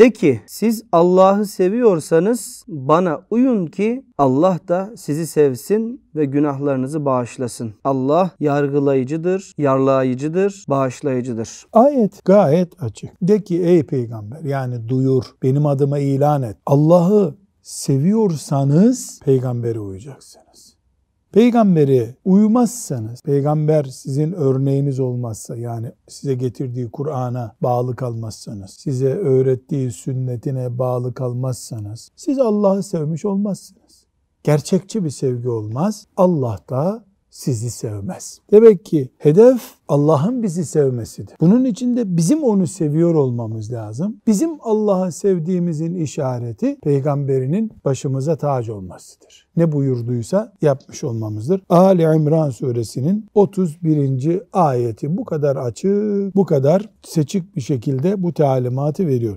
De ki siz Allah'ı seviyorsanız bana uyun ki Allah da sizi sevsin ve günahlarınızı bağışlasın. Allah yargılayıcıdır, yarlayıcıdır, bağışlayıcıdır. Ayet gayet açık. De ki ey peygamber yani duyur benim adıma ilan et. Allah'ı seviyorsanız peygambere uyacaksınız. Peygamberi uymazsanız, peygamber sizin örneğiniz olmazsa yani size getirdiği Kur'an'a bağlı kalmazsanız, size öğrettiği sünnetine bağlı kalmazsanız, siz Allah'ı sevmiş olmazsınız. Gerçekçi bir sevgi olmaz. Allah da sizi sevmez. Demek ki hedef Allah'ın bizi sevmesidir. Bunun için de bizim onu seviyor olmamız lazım. Bizim Allah'ı sevdiğimizin işareti peygamberinin başımıza tac olmasıdır. Ne buyurduysa yapmış olmamızdır. Ali İmran suresinin 31. ayeti bu kadar açık, bu kadar seçik bir şekilde bu talimatı veriyor.